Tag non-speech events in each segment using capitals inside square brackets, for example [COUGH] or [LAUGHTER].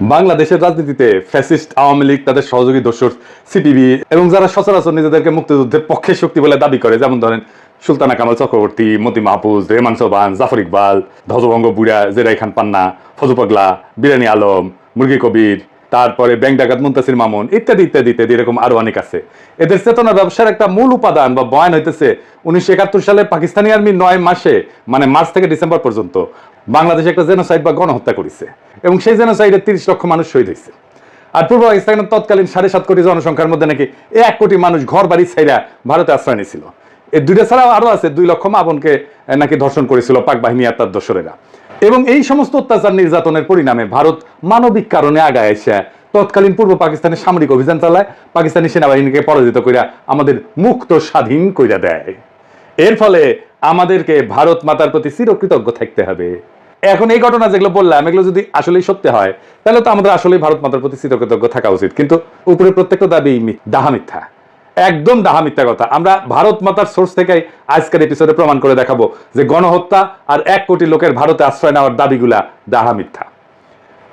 বাংলাদেশের রাজনীতিতে ফ্যাসিস্ট আওয়ামী লীগ, তাদের সহযোগী দস্যুর সিপিবি এবং যারা সচরাচর নিজেদেরকে মুক্তিযুদ্ধের পক্ষে শক্তি বলে দাবি করে, যেমন ধরেন সুলতানা কামাল চক্রবর্তী মতি মাহফুজ রেমান সোবান জাফর ইকবাল, ধ্বজভঙ্গ বুড়া, জেরাই খান পান্না ফজু পাগলা, বিরানি আলম, মুরগি কবির তারপরে ব্যাংক ডাকাত মুন্তাসির মামুন, ইত্যাদি ইত্যাদি ইত্যাদি, এরকম আরও অনেক আছে। এদের চেতনা ব্যবসার একটা মূল উপাদান বা বয়ান হইতেছে উনিশশো একাত্তর সালে পাকিস্তানি আর্মি নয় মাসে মানে মার্চ থেকে ডিসেম্বর পর্যন্ত বাংলাদেশে একটা জেনোসাইড বা গণহত্যা করেছে এবং সেই জেনোসাইডে তিরিশ লক্ষ মানুষ শহীদ হয়েছে। আর পূর্ব পাকিস্তানের তৎকালীন সাড়ে সাত কোটি জনসংখ্যার মধ্যে নাকি এক কোটি মানুষ ঘর বাড়ি ছাইরা ভারতে আশ্রয় নিয়েছিল। এই দুইটা ছাড়াও আরও আছে, দুই লক্ষ মা বোনকে নাকি ধর্ষণ করেছিল পাক বাহিনী আর তার দোসরেরা। এবং এই সমস্ত অত্যাচার নির্যাতনের পরিণামে ভারত মানবিক কারণে আগায় এসে। তৎকালীন পূর্ব পাকিস্তানের সামরিক অভিযান চালায়, পাকিস্তানি সেনাবাহিনীকে পরাজিত কইরা আমাদের মুক্ত, স্বাধীন কইরা দেয়। এর ফলে আমাদেরকে ভারত মাতার প্রতি চিরকৃতজ্ঞ থাকতে হবে। এখন এই ঘটনা যেগুলো বললাম, এগুলো যদি আসলেই সত্যি হয়, তাহলে তো আমাদের আসলেই ভারত মাতার প্রতি চিরকৃতজ্ঞ থাকা উচিত। কিন্তু উপরে প্রত্যেকটা দাবি মিথ্যা। একদম ডাহা মিথ্যা কথা। আমরা ভারত মাতার সোর্স থেকে আজকের এপিসোডে প্রমাণ করে দেখাবো যে গণহত্যা আর এক কোটি লোকের ভারতে আশ্রয় নেওয়ার দাবিগুলা ডাহা মিথ্যা।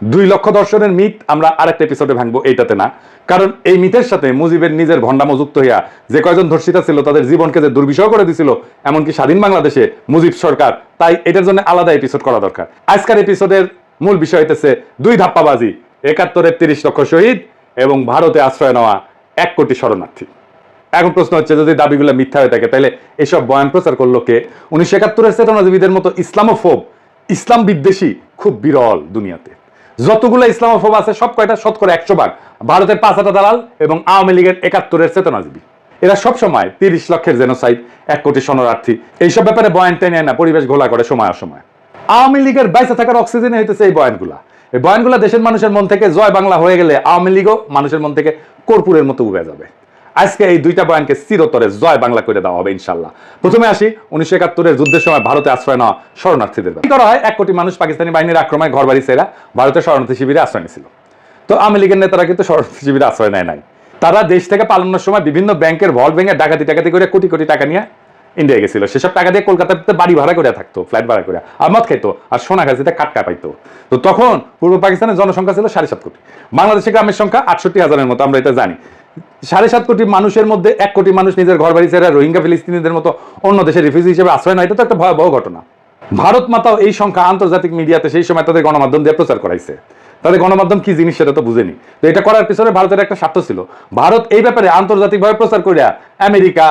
দুই লক্ষ দর্শনের মিথ আমরা আরেকটা এপিসোডে ভাঙবো, এইটাতে না। কারণ এই মিথের সাথে মুজিবের নিজের ভণ্ডামো যুক্ত হইয়া যে কয়জন ধর্ষিতা ছিল, তাদের জীবনকে যে দুর্বিষহ করে দিছিল, এমনকি স্বাধীন বাংলাদেশে মুজিব সরকার, তাই এটার জন্য আলাদা এপিসোড করা দরকার। আজকের এপিসোডের মূল বিষয় হইতেছে দুই ধাপ্পাবাজি, একাত্তরের তিরিশ লক্ষ শহীদ এবং ভারতে আশ্রয় নেওয়া এক কোটি শরণার্থী। এখন প্রশ্ন হচ্ছে, যদি দাবিগুলো মিথ্যা হয়ে থাকে, তাহলে এসব বয়ান প্রচার করল কে? উনিশশো একাত্তরের চেতনাজীবীদের মতো ইসলামোফোব, ইসলাম বিদ্বেষী খুব বিরল দুনিয়াতে। যতগুলো ইসলামোফোব আছে, সব কয়টা? শতকরা একশো ভাগ ভারতের পাঁচাটা দালাল এবং আওয়ামী লীগের একাত্তরের চেতনাজীবী। এরা সব সময় তিরিশ লক্ষের জেনোসাইড, এক কোটি শরণার্থী। এইসব ব্যাপারে বয়ান টেনে না, পরিবেশ ঘোলা করে সময় অসময়। আওয়ামী লীগের বাইসে থাকার অক্সিজেন হইতেছে এই বয়ানগুলা। এই বয়ানগুলা দেশের মানুষের মন থেকে জয় বাংলা হয়ে গেলে আওয়ামী লীগও মানুষের মন থেকে কর্পূরের মতো উবে যাবে। আজকে এই দুইটা বয়ানকে চিরতরে জয় বাংলা করে দেওয়া হবে ইনশাল্লাহ প্রথমে আসি, উনিশশো একাত্তরের যুদ্ধের সময় ভারতে আশ্রয় নেওয়া শরণার্থীদের কি করা হয়? এক কোটি মানুষ পাকিস্তানি বাহিনীর আক্রমণে ঘর বাড়ি সেরা ভারতের শরণার্থী শিবিরে আশ্রয় নিয়েছিল। তো আওয়ামী লীগের নেতারা কিন্তু শরণার্থী শিবিরে আশ্রয় নেয় নাই। তারা দেশ থেকে পালানোর সময় বিভিন্ন ব্যাংকের ভল্ট ভেঙে ডাকাতি টাকাতি করে কোটি কোটি টাকা নিয়ে ইন্ডিয়া গেছিল। সেসব টাকা দিয়ে কলকাতাতে বাড়ি ভাড়া করে থাকতো, ফ্ল্যাট ভাড়া করে আর মদ খাইতো, আর সোনা গাছিতে কাটকা পাইতো। তো তখন পূর্ব পাকিস্তানের জনসংখ্যা ছিল সাড়ে সাত কোটি। বাংলাদেশে গ্রামের সংখ্যা আটষট্টি হাজারের মতো, আমরা এটা জানি। সাড়ে সাত কোটি মানুষের মধ্যে এক কোটি মানুষ নিজের ঘর বাড়ি ছেড়ে রোহিঙ্গা ফিলিস্তিনিদের মতো অন্য দেশের রিফিউজি হিসেবে আশ্রয় নেয়, এটা তো একটা ভয়াবহ ঘটনা। ভারত মাতাও এই সংখ্যা আন্তর্জাতিক মিডিয়াতে সেই সময় তাদের গণমাধ্যম দিয়ে প্রচার করাইছে। তাদের গণমাধ্যম কি জিনিস সেটা তো বুঝেনি। তো এটা করার পিছনে ভারতের একটা স্বার্থ ছিল। ভারত এই ব্যাপারে আন্তর্জাতিকভাবে প্রচার করিয়া আমেরিকা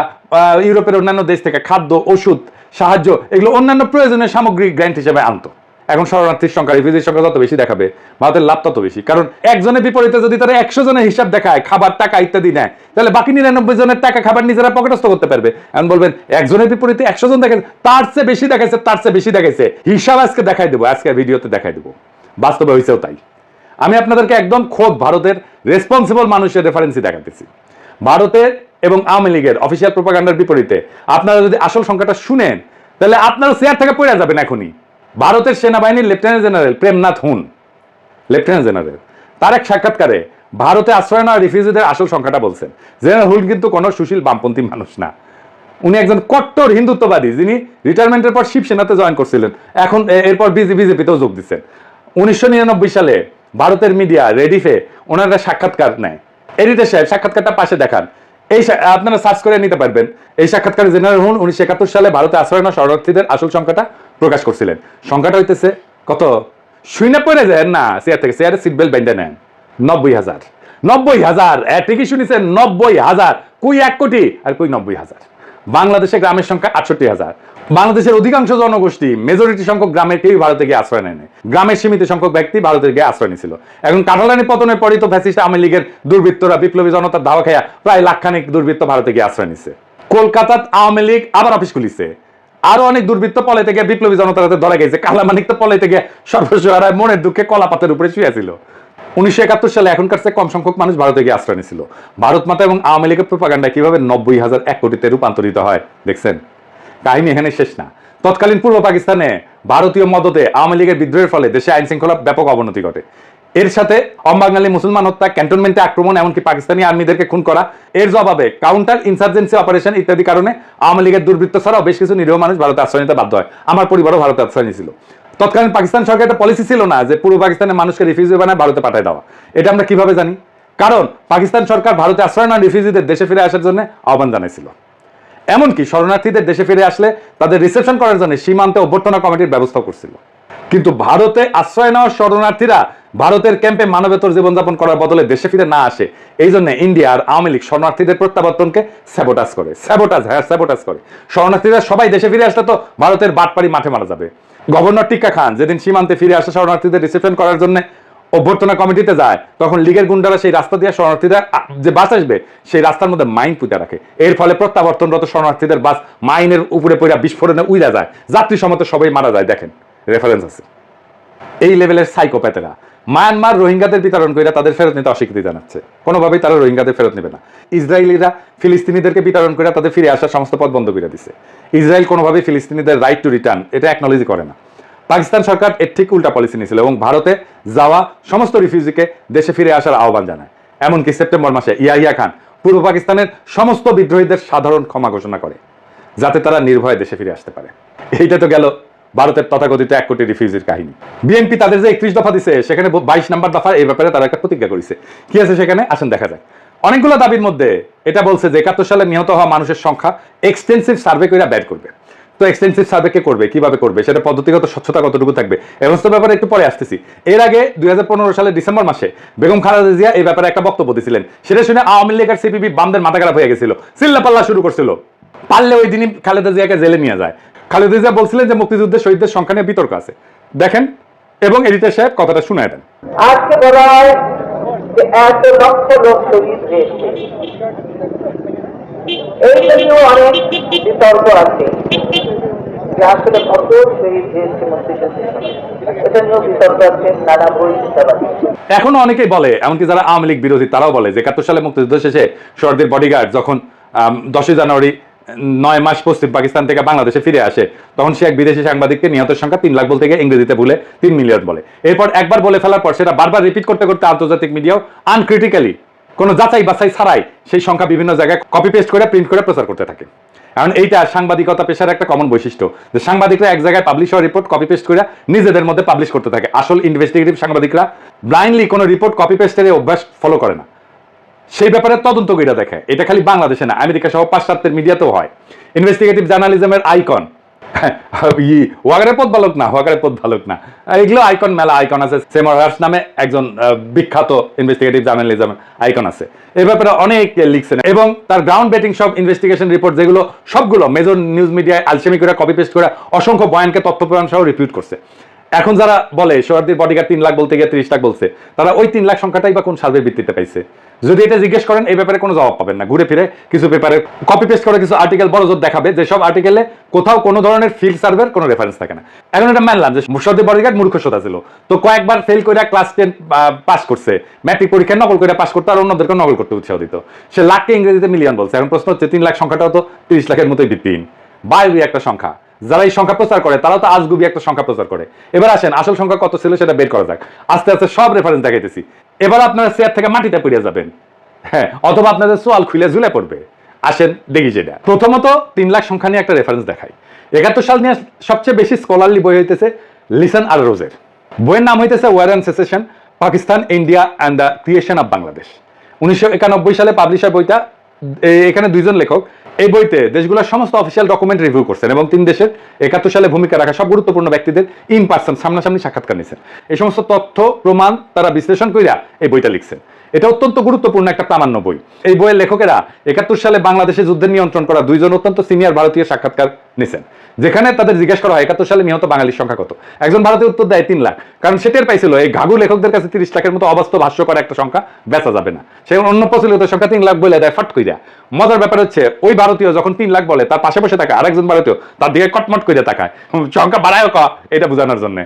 ইউরোপের অন্যান্য দেশ থেকে খাদ্য, ওষুধ, সাহায্য, এগুলো অন্যান্য প্রয়োজনীয় সামগ্রিক গ্র্যান্ট হিসেবে আনতো। এখন শরণার্থীর সংখ্যা রিফিউজির সংখ্যা যত বেশি দেখাবে, ভারতের লাভ তত বেশি। কারণ একজনের বিপরীতে যদি তারা একশো জনের হিসাব দেখায়, খাবার, টাকা ইত্যাদি নেয়, তাহলে বাকি নিরানব্বই জনের টাকা, খাবার নিজেরা পকেটস্থ করতে পারবে। এখন বলবেন, একজনের বিপরীতে একশো জন দেখেন তার চেয়ে বেশি দেখাইছে, তার চেয়ে বেশি দেখাইছে। হিসাব আজকে দেখাই দেবো, আজকে ভিডিওতে দেখাই দেবো। বাস্তবে হয়েছেও তাই। আমি আপনাদেরকে একদম খোদ ভারতের রেসপন্সিবল মানুষের রেফারেন্সই দেখাতেছি। ভারতের এবং আওয়ামী লীগের অফিসিয়াল প্রোপাগান্ডার বিপরীতে আপনারা যদি আসল সংখ্যাটা শুনেন, তাহলে আপনারা চেয়ার থেকে পড়ে যাবেন এখনই। ভারতের সেনাবাহিনীর লেফটেন্যান্ট জেনারেল প্রেমনাথ হুন, লেফটেন্যান্ট জেনারেল। তার এক সাক্ষাৎকারে ভারতে আশ্রয় নেওয়া রিফিউজিদের আসল সংখ্যাটা বলছেন। জেনারেল হুল কিন্তু কোনো সুশীল বামপন্থী মানুষ না। উনি একজন কট্টর হিন্দুত্ববাদী, যিনি রিটায়ারমেন্টের পর শিবসেনাতে জয়েন করছিলেন। এখন এরপর বিজেপি বিজেপিতেও যোগ দিচ্ছেন। উনিশশো নিরানব্বই সালে ভারতের মিডিয়া রেডিফে ওনারা সাক্ষাৎকার নেয়। এডিটর সাহেব, সাক্ষাৎকারটা পাশে দেখান। এই আপনারা সার্চ করে নিতে পারবেন। এই সাক্ষাৎকারে জেনারেল হুন উনিশশো একাত্তর সালে ভারতে আশ্রয় নেওয়া শরণার্থীদের আসল সংখ্যাটা প্রকাশ করছিলেন। সংখ্যাটা হইতেছে কত? শুনে পড়ে যায়, না চেয়ার থেকে চেয়ারে সিট বেল্ট বেঁধে নেন। নব্বই হাজার। নব্বই হাজার ঠিকই শুনেছেন, নব্বই হাজার। কুই এক কোটি, আর কুই নব্বই হাজার। বাংলাদেশে গ্রামের সংখ্যা আটষট্টি হাজার। বাংলাদেশের অধিকাংশ জনগোষ্ঠী মেজরিটি সংখ্যক গ্রামের কেউই ভারতে গিয়ে আশ্রয় নেয় গ্রামের সীমিত সংখ্যক ব্যক্তি ভারতে গিয়ে আশ্রয় নিয়েছিল। এখন কাটালানি পতনের পরই তো ফ্যাসিস্ট আওয়ামী লীগের দুর্বৃত্তরা, বিপ্লবী জনতার দাওয়া খায়া প্রায় লাখখানিক দুর্বৃত্ত ভারতে গিয়ে আশ্রয় নিচ্ছে কলকাতাত আওয়ামী লীগ আবার অফিস খুলিছে। আরও অনেক দুর্বৃত্ত পলাইতে গিয়ে বিপ্লবী জনতার হাতে ধরা গেছে। কালামানিক তো পলাইতে গিয়ে সর্বস্ব হারায় মনের দুঃখে কলা পাতের উপরে শুয়েছিল উনিশশো একাত্তর সালে এখনকার চেয়ে কম সংখ্যক মানুষ ভারতে গিয়ে আশ্রয় নিয়েছিল। ভারত মাতা এবং আওয়ামী লীগের প্রোপাগান্ডা কীভাবে নব্বই হাজার এক কোটিতে রূপান্তরিত হয়, দেখছেন? কাহিনী এখানে শেষ না। তৎকালীন পূর্ব পাকিস্তানে ভারতীয় মদতে আওয়ামী লীগের বিদ্রোহের ফলে দেশে আইন শৃঙ্খলা ব্যাপক অবনতি ঘটে। এর সাথে অবাঙালি মুসলমান হত্যা, ক্যান্টনমেন্টে আক্রমণ, এমনকি পাকিস্তানি আর্মিদেরকে খুন করা, এর জবাবে কাউন্টার ইনসার্জেন্সি অপারেশন ইত্যাদি কারণে আওয়ামী লীগের দুর্বৃত্ত ছাড়াও বেশ কিছু নিরীহ মানুষ ভারতে আশ্রয় নিতে বাধ্য হয়। আমার পরিবারও ভারতে আশ্রয় নিয়েছিল। তৎকালীন পাকিস্তান সরকার একটা পলিসি ছিল না যে পূর্ব পাকিস্তানের মানুষকে রিফিউজি বানায় ভারতে পাঠায় দেওয়া। এটা আমরা কীভাবে জানি? কারণ পাকিস্তান সরকার ভারতে আশ্রয় নেওয়া রিফিউজিদের দেশে ফিরে আসার জন্য আহ্বান জানিয়েছিল এমনকি শরণার্থীদের দেশে ফিরে আসলে তাদের রিসেপশন করার জন্য সীমান্তে অভ্যর্থনা কমিটির ব্যবস্থা করছিল। কিন্তু ভারতে আশ্রয় নেওয়া শরণার্থীরা ভারতের ক্যাম্পে মানবেতর জীবনযাপন করার বদলে দেশে ফিরে না আসে। এই জন্য ইন্ডিয়া আর আওয়ামী লীগ শরণার্থীদের প্রত্যাবর্তনকে স্যাবোটাজ করে। স্যাবোটাজ হ্যাঁ স্যাবোটাজ করে। শরণার্থীরা সবাই দেশে ফিরে আসলে তো ভারতের বাটপাড়ি মাঠে মারা যাবে। গভর্নর টিক্কা খান যেদিন সীমান্তে ফিরে আসে শরণার্থীদের রিসেপশন করার জন্য অভ্যর্থনা কমিটিতে যায়, তখন লীগের গুন্ডারা সেই রাস্তা দিয়ে শরণার্থীরা যে বাস আসবে, সেই রাস্তার মধ্যে মাইন পুঁতে রাখে। এর ফলে প্রত্যাবর্তনরত শরণার্থীদের বাস মাইনের উপরে পড়া বিস্ফোরণে উইরা যায়। যাত্রী সমত সবাই মারা যায়, দেখেন। রেফারেন্স আছে। এই লেভেলের সাইকোপ্যাথেরা মায়ানমার রোহিঙ্গাদের বিতরণ করে তাদের ফেরত নিতে অস্বীকৃতি জানাচ্ছে। কোনোভাবেই তারা রোহিঙ্গাদের ফেরত নেবে না। ইসরায়েলিরা ফিলিস্তিনিদেরকে বিতরণ করে তাদের ফিরে আসার সমস্ত পথ বন্ধ করে দিছে। ইসরায়েল কোনোভাবেই ফিলিস্তিনিদের রাইট টু রিটার্ন এটা অ্যাকনোলজি করে না। পাকিস্তান সরকার এর ঠিক উল্টা পলিসি নিয়েছিল এবং ভারতে যাওয়া সমস্ত রিফিউজিকে দেশে ফিরে আসার আহ্বান জানায়। এমনকি সেপ্টেম্বর মাসে ইয়াহিয়া খান পূর্ব পাকিস্তানের সমস্ত বিদ্রোহীদের সাধারণ ক্ষমা ঘোষণা করে, যাতে তারা নির্ভয়ে দেশে ফিরে আসতে পারে। এইটা তো গেল ভারতের তথাকথিত এক কোটি রিফিউজির কাহিনী। বিএনপি তাদের যে একত্রিশ দফা দিছে, সেখানে বাইশ নাম্বার দফা এই ব্যাপারে তারা একটা প্রতিজ্ঞা করেছে। কি আছে সেখানে? আসেন দেখা যায় অনেকগুলো দাবির মধ্যে এটা বলছে যে একাত্তর সালে নিহত হওয়া মানুষের সংখ্যা এক্সটেন্সিভ সার্ভে করে ব্যাড করবে। তো এক্সটেন্সিভ সার্ভে কে করবে, কীভাবে করবে? সেটা পদ্ধতিগত স্বচ্ছতা কতটুকু থাকবে? এই সমস্ত ব্যাপারে একটু পরে আসতেছি। এর আগে দুই সালের ডিসেম্বর মাসে বেগম খালেদা জিয়া এই ব্যাপারে একটা বক্তব্য দিয়েছিলেন সেটা শুনে আওয়ামী লীগ আর সিপিবি বামদের মাথা খারাপ হয়ে গেছিল। চিল্লাপাল্লা শুরু করছিল। পারলে ওই দিনই খালেদা জিয়াকে জেলে নিয়ে যায়। খালেদা জিয়া বলছিলেন যে মুক্তিযুদ্ধের শহীদদের সংখ্যা নিয়ে বিতর্ক আছে। দেখেন এবং এডিটর সাহেব কথাটা শুনে দেন আজকে বলা হয় যে এত লক্ষ লোক শহীদ হয়েছে। এইটা নিয়েও অনেক বিতর্ক আছে যে আসলে কত শহীদ হয়েছে এটা নিয়েও বিতর্ক আছে নানা বই এখনও অনেকেই বলে এমনকি যারা আওয়ামী লীগ বিরোধী তারাও বলে যে একাত্তর সালে মুক্তিযুদ্ধ শেষে শরদের বডিগার্ড যখন দশই জানুয়ারি নয় মাস পশ্চিম পাকিস্তান থেকে বাংলাদেশে ফিরে আসে। তখন সে এক বিদেশি সাংবাদিককে নিহতের সংখ্যা তিন লাখ বলতে গিয়ে ইংরেজিতে ভুলে তিন মিলিয়ন বলে। এরপর একবার বলে ফেলার পর সেটা বারবার রিপিট করতে করতে আন্তর্জাতিক মিডিয়াও আনক্রিটিক্যালি কোনো যাচাই বাছাই ছাড়াই সেই সংখ্যা বিভিন্ন জায়গায় কপি পেস্ট করে প্রিন্ট করে প্রচার করতে থাকে। কারণ এইটা সাংবাদিকতা পেশার একটা কমন বৈশিষ্ট্য যে সাংবাদিকরা এক জায়গায় পাবলিশ হওয়া রিপোর্ট কপি পেস্ট করে নিজেদের মধ্যে পাবলিশ করতে থাকে। আসল ইনভেস্টিগেটিভ সাংবাদিকরা ব্লাইন্ডলি কোনো রিপোর্ট কপি পেস্টের অভ্যাস ফলো করে না। সেই ব্যাপারে তদন্ত করে দেখে। এটা খালি বাংলাদেশে না আমেরিকা সহ পাশ্চাত্যের মিডিয়াতেও হয়। ইনভেস্টিগেটিভ জার্নালিজমের আইকন ই, ওয়াগারের পথ না, ওয়াগারের পথ না। এগুলো আইকন মেলা আইকন আছে। নামে একজন বিখ্যাত ইনভেস্টিগেটিভ জার্নালিজম আইকন আছে। ব্যাপারে অনেক লিখছেন। এবং তার গ্রাউন্ড বেটিং সব ইনভেস্টিগেশন রিপোর্ট যেগুলো, সবগুলো মেজর নিউজ মিডিয়ায় আলসেমি করে কপি পেস্ট করে অসংখ্য বয়ানকে তথ্য প্রমাণ সহ রিপিউট করছে। এখন যারা বলে সোহার্দির বডিগার্ড তিন লাখ বলতে গিয়ে তিরিশ লাখ বলছে, তারা ওই তিন লাখ সংখ্যাটাই বা কোন সার্ভের ভিত্তিতে পাইছে? যদি এটা জিজ্ঞেস করেন, এই ব্যাপারে কোনো জবাব পাবেন না। ঘুরে ফিরে কিছু পেপারে কপি পেস্ট করে কিছু আর্টিকেল বড় জোর দেখাবে, যেসব আর্টিকেলে কোথাও কোনো ধরনের ফিল্ড সার্ভের কোনো রেফারেন্স থাকে না। এখন এটা মানলাম যে মুর্শাদি বডিগার্ড মূর্খ শ্রোতা ছিল। তো কয়েকবার ফেল করে ক্লাস টেন পাস করছে। ম্যাট্রিক পরীক্ষায় নকল করে পাস করতে আর অন্যদেরকে নকল করতে উৎসাহ দিত। সে লাখকে ইংরেজিতে মিলিয়ন বলছে। এখন প্রশ্ন হচ্ছে, তিন লাখ সংখ্যাটাও তো তিরিশ লাখের মতোই ভিত্তিহীন। বায়ুবি একটা সংখ্যা। যারা এই সংখ্যা প্রচার করে, তারাও তো আজগুবি একটা সংখ্যা প্রচার করে। এবার আসেন, আসল সংখ্যা কত ছিল সেটা বের করা যাক। আস্তে আস্তে সব রেফারেন্স দেখাইতেছি। এবার আপনারা চেয়ার থেকে মাটিতে পড়ে যাবেন। হ্যাঁ অথবা আপনাদের সোয়াল খুলে ঝুলে পড়বে। আসেন, দেখি যেটা প্রথমত তিন লাখ সংখ্যা নিয়ে একটা রেফারেন্স দেখাই। একাত্তর সাল নিয়ে সবচেয়ে বেশি স্কলারলি বই হইতেছে লিসন আর রোজের। বইয়ের নাম হইতেছে war and secession Pakistan India and the creation of Bangladesh উনিশশো একানব্বই সালে পাবলিশার বইটা। এখানে দুইজন লেখক এই বইতে দেশগুলোর সমস্ত অফিসিয়াল ডকুমেন্ট রিভিউ করছেন এবং তিন দেশের একাত্তর সালে ভূমিকা রাখা সব গুরুত্বপূর্ণ ব্যক্তিদের ইন পার্সন সামনাসামনি সাক্ষাৎকার নিয়েছেন। এই সমস্ত তথ্য, প্রমাণ তারা বিশ্লেষণ করিয়া এই বইটা লিখছেন। এটা অত্যন্ত গুরুত্বপূর্ণ একটা প্রামাণ্য বই। এই বইয়ের লেখকেরা একাত্তর সালে বাংলাদেশে যুদ্ধের নিয়ন্ত্রণ করা দুইজন অত্যন্ত সিনিয়র ভারতীয় সাক্ষাৎকার নিছেন। যেখানে তাদের জিজ্ঞেস করা হয়, একাত্তর সালে নিহত বাঙালির সংখ্যা কত? একজন ভারতীয় উত্তর দেয় তিন লাখ। কারণ সেটার পাইছিল, এই ঘাগু লেখকদের কাছে তিরিশ লাখের মতো অবাস্তব, হাস্যকর একটা সংখ্যা বেচা যাবে না। সে অন্য প্রচলিত সংখ্যা তিন লাখ বলে দেয়, ফাট কইরা। মজার ব্যাপার হচ্ছে, ওই ভারতীয় যখন তিন লাখ বলে, তার পাশে বসে থাকে আরেকজন ভারতীয়, তার দিকে কটমট করে তাকায়। সংখ্যা বাড়ায় ক, এটা বোঝানোর জন্য।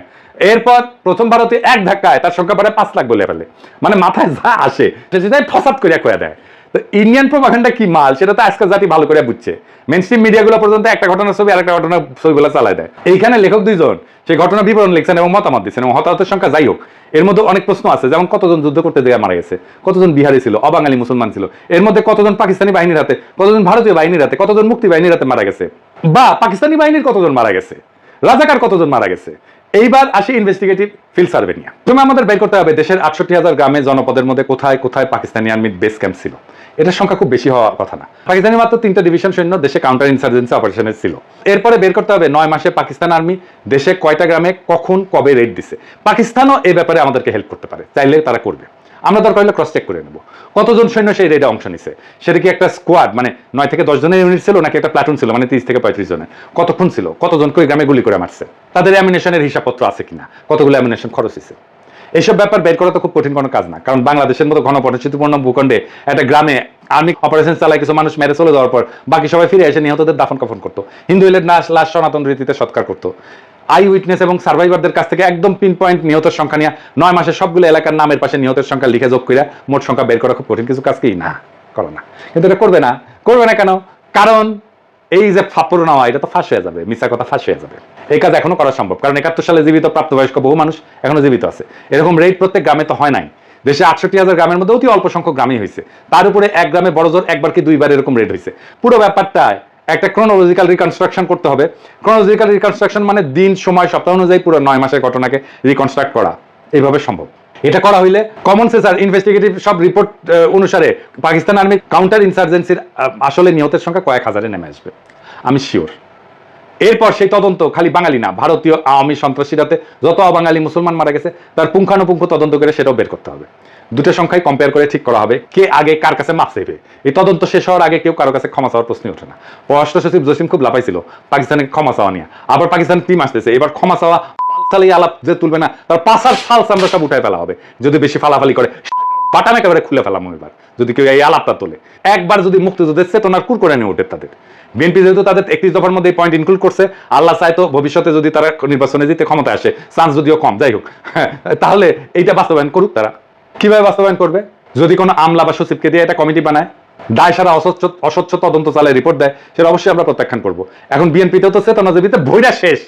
এরপর প্রথম ভারতীয় এক ধাক্কায় তার সংখ্যা বাড়ায় পাঁচ লাখ বলে ফেলে। মানে মাথায় যা আসে সেটাই ফসাদ করিয়া কয়ে দেয়। তো ইন্ডিয়ান প্রোপাগান্ডা কি মাল, সেটা তো আজকাল জাতি ভালো করে বুঝছে। মেন স্ট্রিম মিডিয়াগুলো পর্যন্ত একটা ঘটনার ছবি আর একটা ঘটনার ছবিগুলো চালায় দেয়। এইখানে লেখক দুইজন সেই ঘটনা বিবরণ লিখছেন এবং মতামত দিচ্ছেন এবং হতাহতের সংখ্যা যাই হোক, এর মধ্যে অনেক প্রশ্ন আছে। যেমন কতজন যুদ্ধ করতে দেয়া মারা গেছে, কতজন বিহারি ছিল, অবাঙালি মুসলমান ছিল, এর মধ্যে কতজন পাকিস্তানি বাহিনীর হাতে, কতজন ভারতীয় বাহিনীর হাতে, কতজন মুক্তি বাহিনীর হাতে মারা গেছে, বা পাকিস্তানি বাহিনীর কতজন মারা গেছে, রাজাকার কতজন মারা গেছে এইবার আসি ইনভেস্টিগেটিভ ফিল্ড সার্ভে নিয়ে। তুমি আমাদের বের করতে হবে দেশের আটষট্টি হাজার গ্রামে জনপদের মধ্যে কোথায় কোথায় পাকিস্তানি আর্মির বেস ক্যাম্প ছিল। এটার সংখ্যা খুব বেশি হওয়ার কথা না। পাকিস্তানি মাত্র তিনটা ডিভিশন সৈন্য দেশে কাউন্টার ইনসার্জেন্সি অপারেশনে ছিল। এরপরে বের করতে হবে নয় মাসে পাকিস্তান আর্মি দেশে কয়টা গ্রামে কখন, কবে রেড দিছে। পাকিস্তানও এ ব্যাপারে আমাদেরকে হেল্প করতে পারে। চাইলে তারা করবে। আমরা দরকার হলে ক্রস চেক করে নেব। কতজন সৈন্য সেই রেডে অংশ নিছে? সেটা কি একটা স্কোয়াড মানে নয় থেকে দশ জনের ইউনিট ছিল নাকি একটা প্লাটুন ছিল? মানে তিরিশ থেকে পঁয়ত্রিশ জনের। কতক্ষণ ছিল? কতজন করে গ্রামে গুলি করে মারছে? তাদের অ্যামিনেশনের হিসাবপত্র আছে কিনা? কতগুলো অ্যামিনেশন খরচ হয়েছে এইসব ব্যাপার বের করা তো খুব কঠিন কোনো কাজ না। কারণ বাংলাদেশের মতো ঘন পরিস্থিতিপূর্ণ ভূখণ্ডে একটা গ্রামে আর্মি অপারেশন চালায় কিছু মানুষ মেরে চলে যাওয়ার পর বাকি সবাই ফিরে এসে নিহতদের দাফন কাফন করতো। হিন্দু লাশ লাশ সনাতন রীতিতে সৎকার করতো। আই উইটনেস এবং সার্ভাইভারদের কাছ থেকে একদম পিন পয়েন্ট নিহতের সংখ্যা নিয়ে নয় মাসে সবগুলো এলাকার নামের পাশে নিহতের সংখ্যা লিখে যোগ করে মোট সংখ্যা বের করা খুব কঠিন। কিছু কাজ কি? না, করো না। কিন্তু এটা করবে না। করবে না কেন? কারণ এই যে ফাপড় নেওয়া, এটা তো ফাঁস হয়ে যাবে। মিথ্যা কথা ফাঁস হয়ে যাবে। এই কাজ এখনও করা সম্ভব। কারণ একাত্তর সালে জীবিত প্রাপ্তবয়স্ক বহু মানুষ এখনও জীবিত আছে। এরকম রেট প্রত্যেক গ্রামে তো হয় নাই। দেশে আটষট্টি হাজার গ্রামের মধ্যে অতি অল্প সংখ্যক গ্রামই হয়েছে তার উপরে এক গ্রামে বড় জোর একবার কি দুইবার এরকম রেট হয়েছে পুরো ব্যাপারটায় একটা ক্রোনোলজিক্যাল রিকনস্ট্রাকশন করতে হবে। ক্রোনোলজিক্যাল রিকনস্ট্রাকশন মানে দিন, সময়, সপ্তাহ অনুযায়ী পুরো নয় মাসের ঘটনাকে রিকনস্ট্রাক্ট করা। এইভাবে সম্ভব। এটা করা হইলে কমন সেন্স আর ইনভেস্টিগেটিভ সব রিপোর্ট অনুসারে পাকিস্তান আর্মি কাউন্টার ইনসার্জেন্সির আসলে নিহতের সংখ্যা কয়েক হাজারে নেমে আসবে। আমি শিওর এরপর সেই তদন্ত খালি বাঙালি না, ভারতীয় আওয়ামী সন্ত্রাসীরাতে যত অবাঙালি মুসলমান মারা গেছে, তার পুঙ্খানুপুঙ্খ তদন্ত করে সেটাও বের করতে হবে। দুটো সংখ্যায় কম্পেয়ার করে ঠিক করা হবে কে আগে কার কাছে মাপ চাইবে এই তদন্ত শেষ হওয়ার আগে কেউ কারও কাছে ক্ষমা চাওয়ার প্রশ্নই ওঠে না। পররাষ্ট্র সচিব জসিম খুব লাফাইছিল, পাকিস্তানে ক্ষমা চাওয়া নিয়ে। আবার পাকিস্তান টিম আসতেছে, এবার ক্ষমা চাওয়া বালসালি আলাপ যে তুলবে না, তার পাশার ফাল আমরা সব উঠায় ফেলা হবে। যদি বেশি ফালাফালি করে বাটাম একেবারে খুলে ফেলাম এবার, যদি কেউ এই আলাপটা তোলে। একবার যদি মুক্তিযুদ্ধের চেতনার কুর করে নিয়ে ওঠে তাদের। বিএনপি যেহেতু তাদের একত্রিশ দফার মধ্যে পয়েন্ট ইনক্লুড করছে, আল্লাহ চায় তো ভবিষ্যতে যদি তারা নির্বাচনে জিতে ক্ষমতা আসে চান্স যদিও কম, যাই হোক। [LAUGHS] তাহলে এইটা বাস্তবায়ন করুক তারা। কীভাবে বাস্তবায়ন করবে? যদি কোনো আমলা বা সচিবকে দিয়ে একটা কমিটি বানায়, দায় সারা অস্বচ্ছ অস্বচ্ছ তদন্ত চালায় রিপোর্ট দেয়, সেটা অবশ্যই আমরা প্রত্যাখ্যান করব। এখন বিএনপিতেও তো চেতনাজীবীতে ভৈরা শেষ।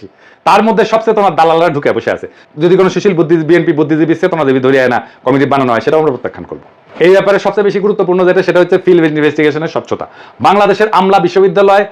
তার মধ্যে সবচেয়ে তোমার দালালরা ঢুকে বসে আছে। যদি কোনো সুশীল বুদ্ধি বিএনপি বুদ্ধিজীবী চেতনাজীবী ধরিয়ে না, কমিটি বানানো হয়, সেটা আমরা প্রত্যাখ্যান করব। এই ব্যাপারে সবচেয়ে বেশি গুরুত্বপূর্ণ যেটা, সেটা হচ্ছে ফিল্ড ইনভেস্টিগেশনের স্বচ্ছতা। বাংলাদেশের আমলা বিশ্ববিদ্যালয়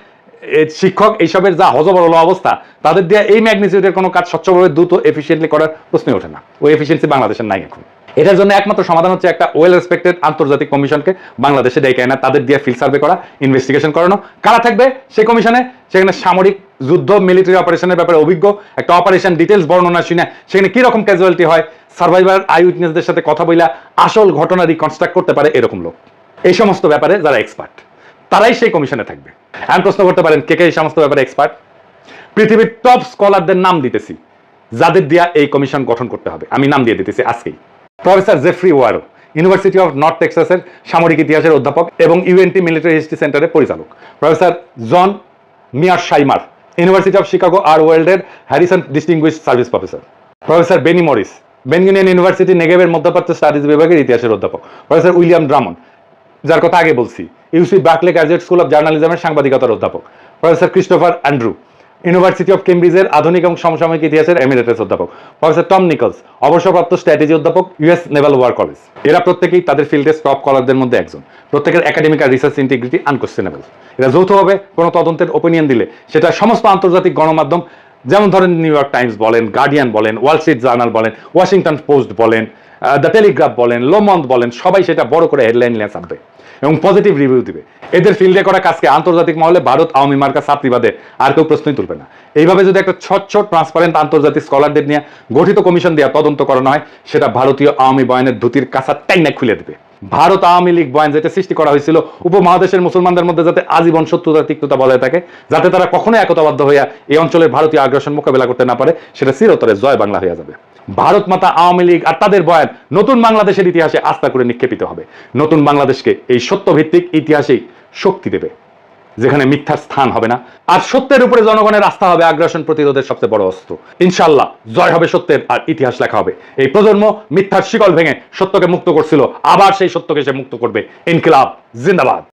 শিক্ষক এইসবের যা হজবরল অবস্থা, তাদের দিয়ে এই ম্যাগনিচিউডের কোনো কাজ স্বচ্ছভাবে দ্রুত এফিসিয়েন্টলি করার প্রশ্নই ওঠে না। ওই এফিসিয়েন্সি বাংলাদেশের নাই এখন। এটার জন্য একমাত্র সমাধান হচ্ছে একটা ওয়েল রেসপেক্টেড আন্তর্জাতিক কমিশনকে বাংলাদেশে ডেকে আনা তাদের দিয়ে ফিল্ড সার্ভে করা ইনভেস্টিগেশন করানো। কারা থাকবে সেই কমিশনে? সেখানে সামরিক যুদ্ধ মিলিটারি অপারেশনের ব্যাপারে অভিজ্ঞ, একটা অপারেশন ডিটেলস বর্ণনা শুনে, সেখানে কি রকম ক্যাজুয়ালিটি হয় সার্ভাইভার আই উইটনেসদের সাথে কথা বইলা আসল ঘটনা রিকনস্ট্রাক্ট করতে পারে এরকম লোক। এই সমস্ত ব্যাপারে যারা এক্সপার্ট তারাই সেই কমিশনে থাকবে। এখন প্রশ্ন করতে পারেন, কে কে এই সমস্ত ব্যাপারে এক্সপার্ট পৃথিবীর টপ স্কলারদের নাম দিতেছি, যাদের দিয়া এই কমিশন গঠন করতে হবে। আমি নাম দিয়ে দিতেছি আজকেই। Professor Geoffrey Wawro University of North টেক্সাসের সামরিক ইতিহাসের অধ্যাপক এবং ইউএনটি মিলিটারি হিস্ট্রি সেন্টারের পরিচালক। Professor John Mearsheimer University of Chicago আর ওয়ার্ল্ডের Harrison distinguished service professor professor Benny Morris Ben Gurion University নেগেবের মধ্যপ্রাচ্য স্টাডিজ বিভাগের ইতিহাসের অধ্যাপক। প্রফেসর উইলিয়াম ড্রামন, যার কথা আগে বলছি UC Berkeley graduate school of জার্নালিজমের সাংবাদিকতার অধ্যাপক। Professor Christopher Andrew university of কেমব্রিজের আধুনিক এবং সমসাময়িক ইতিহাসের এমিরেটাস অধ্যাপক। প্রফেসর টম নিকলস অবসরপ্রাপ্ত স্ট্র্যাটেজি অধ্যাপক ইউএস নেভাল ওয়ার কলেজ এরা প্রত্যেকেই তাদের ফিল্ডে টপ কলারদের মধ্যে একজন। প্রত্যেকের একাডেমিক আর রিসার্চ ইন্টিগ্রিটি আনকোশ্চেনেবল এরা যৌথভাবে কোনো তদন্তের ওপিনিয়ন দিলে সেটা সমস্ত আন্তর্জাতিক গণমাধ্যম, যেমন ধরেন নিউ ইয়র্ক টাইমস বলেন গার্ডিয়ান বলেন ওয়াল স্ট্রিট জার্নাল বলেন ওয়াশিংটন পোস্ট বলেন দ্য টেলিগ্রাফ বলেন লোমন্দ বলেন, সবাই সেটা বড় করে হেডলাইন নিয়ে ছাপবে। এবং পজিটিভ রিভিউ দিবে। এদের ফিল্ডে করা কাজকে আন্তর্জাতিক মহলে ভারত, আওয়ামী মার্কা ছাত্রীবাদে আর কেউ প্রশ্নই তুলবে না। এইভাবে যদি একটা স্বচ্ছ ট্রান্সপারেন্ট আন্তর্জাতিক স্কলারদের নিয়ে গঠিত কমিশন দিয়ে তদন্ত করানো হয়, সেটা ভারতীয় আওয়ামী বয়ানের ধুতির কাঁচা টাইনা খুলে দেবে। ভারত আওয়ামী লীগ বয়ান যেটা সৃষ্টি করা হয়েছিল, উপমহাদেশের মুসলমানদের মধ্যে যাতে আজীবন শত্রুতা, তিক্ততা বজায় থাকে, যাতে তারা কখনো একতাবদ্ধ হইয়া এই অঞ্চলের ভারতীয় আগ্রাসন মোকাবেলা করতে না পারে, সেটা চিরতরে জয় বাংলা হয়ে যাবে। ভারত মাতা আওয়ামী লীগ আর তাদের বয়ান, নতুন বাংলাদেশের ইতিহাসে আস্থা করে নিক্ষেপিত হবে। নতুন বাংলাদেশকে এই সত্যভিত্তিক ইতিহাসেই শক্তি দেবে, যেখানে মিথ্যার স্থান হবে না। আর সত্যের উপরে জনগণের আস্থা হবে আগ্রাসন প্রতিরোধের সবচেয়ে বড় অস্ত্র। ইনশাল্লাহ জয় হবে সত্যের আর ইতিহাস লেখা হবে। এই প্রজন্ম মিথ্যার শিকল ভেঙে সত্যকে মুক্ত করছিল, আবার সেই সত্যকে সে মুক্ত করবে। ইনকিলাব, জিন্দাবাদ।